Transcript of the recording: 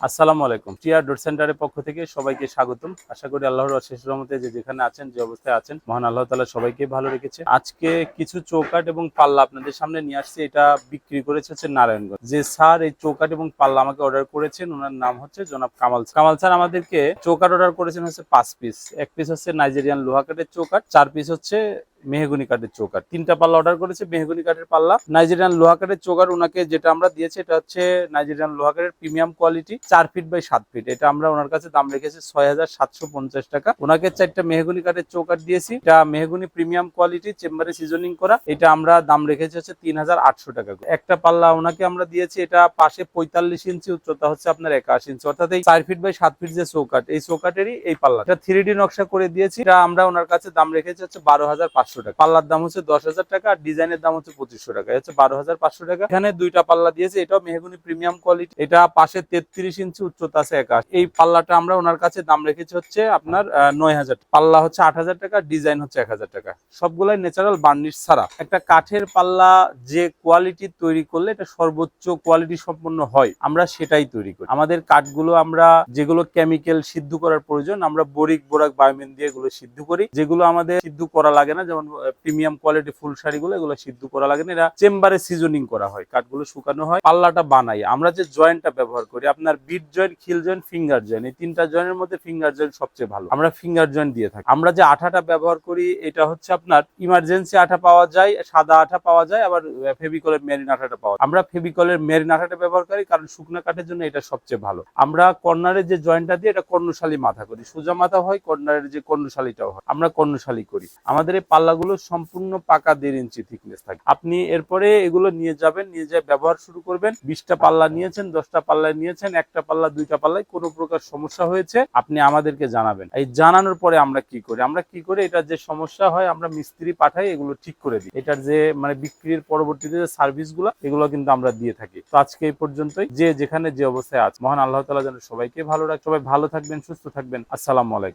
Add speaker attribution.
Speaker 1: আসসালামু আলাইকুম। TR dot সেন্টারের পক্ষ থেকে সবাইকে স্বাগতম। আশা করি আল্লাহর অশেষ রহমতে যে যেখানে আছেন, যে অবস্থায় আছেন, মহান আল্লাহ তালা সবাইকে ভালো রেখেছে। আজকে কিছু চৌকাট এবং পাল্লা আপনাদের সামনে নিয়ে আসছে। এটা বিক্রি করেছে হচ্ছে নারায়ণগঞ্জ। যে স্যার এই চৌকাট এবং পাল্লা আমাকে অর্ডার করেছেন, ওনার নাম হচ্ছে জনাব কামাল কামাল স্যার, আমাদেরকে চৌকাট অর্ডার করেছেন হচ্ছে পাঁচ পিস এক পিস হচ্ছে নাইজেরিয়ান লোহা কাঠের চৌকাট চার পিস হচ্ছে মেহগুনি কাঠের চৌকাট তিনটা পাল্লা অর্ডার করেছে, মেহগুনি কাঠের পাল্লা। নাইজেরিয়ান লোহা কাঠের চৌকাট ওনাকে যেটা আমরা দিয়েছি, এটা হচ্ছে নাইজেরিয়ান লোহা কাঠের প্রিমিয়াম কোয়ালিটি চার ফিট বাই সাত ফিট এটা আমরা ওনার কাছে দাম রেখেছি ছয় হাজার সাতশো পঞ্চাশ টাকা। ওনাকে চারটা মেহগুনি কাঠের চৌকাট দিয়েছি। এটা মেহগুনি প্রিমিয়াম কোয়ালিটি চেম্বারে সিজনিং করা। এটা আমরা দাম রেখেছি হচ্ছে তিন হাজার আটশো টাকা একটা পাল্লা ওনাকে আমরা দিয়েছি, এটা পাশে পঁয়তাল্লিশ ইঞ্চি উচ্চতা হচ্ছে আপনার একাশি ইঞ্চি। অর্থাৎ এই চার ফিট বাই সাত ফিট যে চৌকাট এই চৌকাটেরই এই পাল্লা এটা থ্রি নকশা করে দিয়েছি। এটা আমরা ওনার কাছে দাম রেখেছি হচ্ছে বারো হাজার পাঁচশো টাকা। পাল্লার দাম হচ্ছে দশ হাজার টাকা, আর ডিজাইনের দাম হচ্ছে পঁচিশশো টাকা। হচ্ছে বারো হাজার পাঁচশো টাকা। এখানে দুইটা পাল্লা দিয়েছে, এটাও মেহগুনি প্রিমিয়াম কোয়ালিটি। এটা পাশে তেত্রিশ ইঞ্চি উচ্চতা আছে একাশ। এই পাল্লাটা আমরা ওনার কাছে দাম রেখেছি হচ্ছে আপনার নয় হাজার পাল্লা হচ্ছে আট হাজার টাকা, ডিজাইন হচ্ছে এক হাজার টাকা। সবগুলাই ন্যাচারাল বার্নিশ ছাড়া। একটা কাঠের পাল্লা যে কোয়ালিটি তৈরি করলে এটা সর্বোচ্চ কোয়ালিটি সম্পন্ন হয়। আমরা সেটাই তৈরি করি। আমাদের কাঠগুলো আমরা যেগুলো কেমিক্যাল সিদ্ধ করার প্রয়োজন, আমরা বরিক, বোরাক বায়োমেন দিয়ে এগুলো সিদ্ধ করি। যেগুলো আমাদের সিদ্ধ করা লাগে না, যেমন প্রিমিয়াম কোয়ালিটি ফুল শাড়িগুলো এগুলো সিদ্ধ করা লাগে না। এরা চেম্বারে সিজনিং করা হয়, কাঠগুলো শুকানো হয়, পাল্লাটা বানাই। আমরা যে জয়েন্টটা ব্যবহার করি, আপনার বিট জয়েন্ট খিল জয়েন্ট ফিঙ্গার জয়েন্ট এই তিনটা জয়েন্টের মধ্যে ফিঙ্গার জয়েন্ট সবচেয়ে ভালো। আমরা ফিঙ্গার জয়েন্ট দিয়ে থাকি। আমরা যে আঠাটা ব্যবহার করি, এটা হচ্ছে আপনার ইমার্জেন্সি আঠা পাওয়া যায়, সাদা আঠা পাওয়া যায়, আবার ফেভিকলের মেরিন আঠাটা পাওয়া যায়। আমরা ফেভিকলের মেরিন আঠাটা ব্যবহার করি, কারণ শুকনো কাঠের জন্য এটা সবচেয়ে ভালো। আমরা কর্নারের যে জয়েন্টটা দিয়ে এটা কর্ণশালী মাথা করি। সোজা মাথা হয়, কর্নারের যে কর্ণশালীটাও হয়। আমরা কর্ণশালী করি। আমাদের এই পাল্লাগুলো সম্পূর্ণ পাকা দেড় ইঞ্চি থিকনেস থাকে। আপনি এরপরে এগুলো নিয়ে যাবেন, নিয়ে যায় ব্যবহার শুরু করবেন। বিশটা পাল্লা নিয়েছেন, দশটা পাল্লা নিয়েছেন, একটা পাল্লা, দুইটা পাল্লায় কোনো প্রকার সমস্যা হয়েছে, আপনি আমাদেরকে জানাবেন। এই জানানোর পরে আমরা কি করি? আমরা কি করি? এটা যে সমস্যা হয়, আমরা মিস্ত্রি পাঠাই, এগুলো ঠিক করে দিই। এটার যে মানে বিক্রির পরবর্তীতে যে সার্ভিসগুলো এগুলো কিন্তু আমরা দিয়ে থাকি। তো আজকে এই পর্যন্তই। যে যেখানে যে অবস্থায় আছে, মহান আল্লাহ তালা যেন সবাইকে ভালো রাখ। সবাই ভালো থাকবেন, সুস্থ থাকবেন। আসসালামু আলাইকুম।